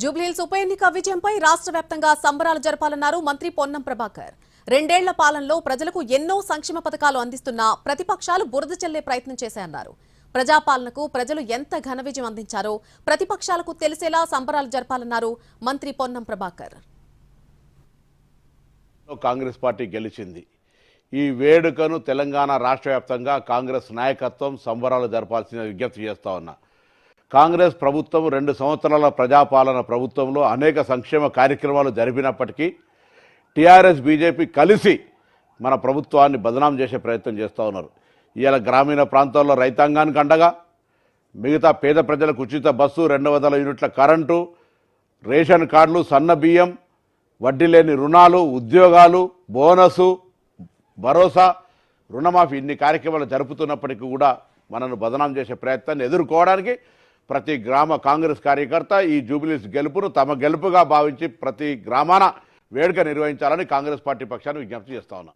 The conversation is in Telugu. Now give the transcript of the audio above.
జూబ్లీహిల్స్ ఉప ఎన్నిక విజయంపై రాష్ట్ర వ్యాప్తంగా సంబరాలు జరపాలన్నారు మంత్రి పొన్నం ప్రభాకర్. రెండేళ్ళ పాలనలో ప్రజలకు ఎన్నో సంక్షేమ పథకాలు అందిస్తున్నా ప్రతిపక్షాలు బురద చల్లే ప్రయత్నం చేశాయన్నారు. ప్రజాపాలనకు ప్రజలు ఎంత ఘన విజయం అందించారో ప్రతిపక్షాలకు తెలిసేలా సంబరాలు జరపాలన్నారు మంత్రి పొన్నం ప్రభాకర్. కాంగ్రెస్ పార్టీ గెలిచింది. ఈ వేడుకను తెలంగాణ రాష్ట్ర కాంగ్రెస్ నాయకత్వం సంబరాలు జరపాల్సిన విజ్ఞప్తి చేస్తా ఉన్నా. కాంగ్రెస్ ప్రభుత్వం రెండు సంవత్సరాల ప్రజాపాలన ప్రభుత్వంలో అనేక సంక్షేమ కార్యక్రమాలు జరిపినప్పటికీ టీఆర్ఎస్ బీజేపీ కలిసి మన ప్రభుత్వాన్ని బదనాం చేసే ప్రయత్నం చేస్తూ ఉన్నారు. ఇవాళ గ్రామీణ ప్రాంతాల్లో రైతాంగానికి అండగా మిగతా పేద ప్రజలకు ఉచిత బస్సు రెండు వందల యూనిట్ల కరెంటు రేషన్ కార్డులు సన్న బియ్యం వడ్డీ లేని రుణాలు ఉద్యోగాలు బోనసు భరోసా రుణమాఫీ ఇన్ని కార్యక్రమాలు జరుపుతున్నప్పటికీ కూడా మనను బదనాం చేసే ప్రయత్నాన్ని ఎదుర్కోవడానికి ప్రతి గ్రామ కాంగ్రెస్ కార్యకర్త ఈ జూబిలీస్ గెలుపును తమ గెలుపుగా భావించి ప్రతి గ్రామాన వేడుక నిర్వహించాలని కాంగ్రెస్ పార్టీ పక్షాన్ని విజ్ఞప్తి చేస్తా ఉన్నా.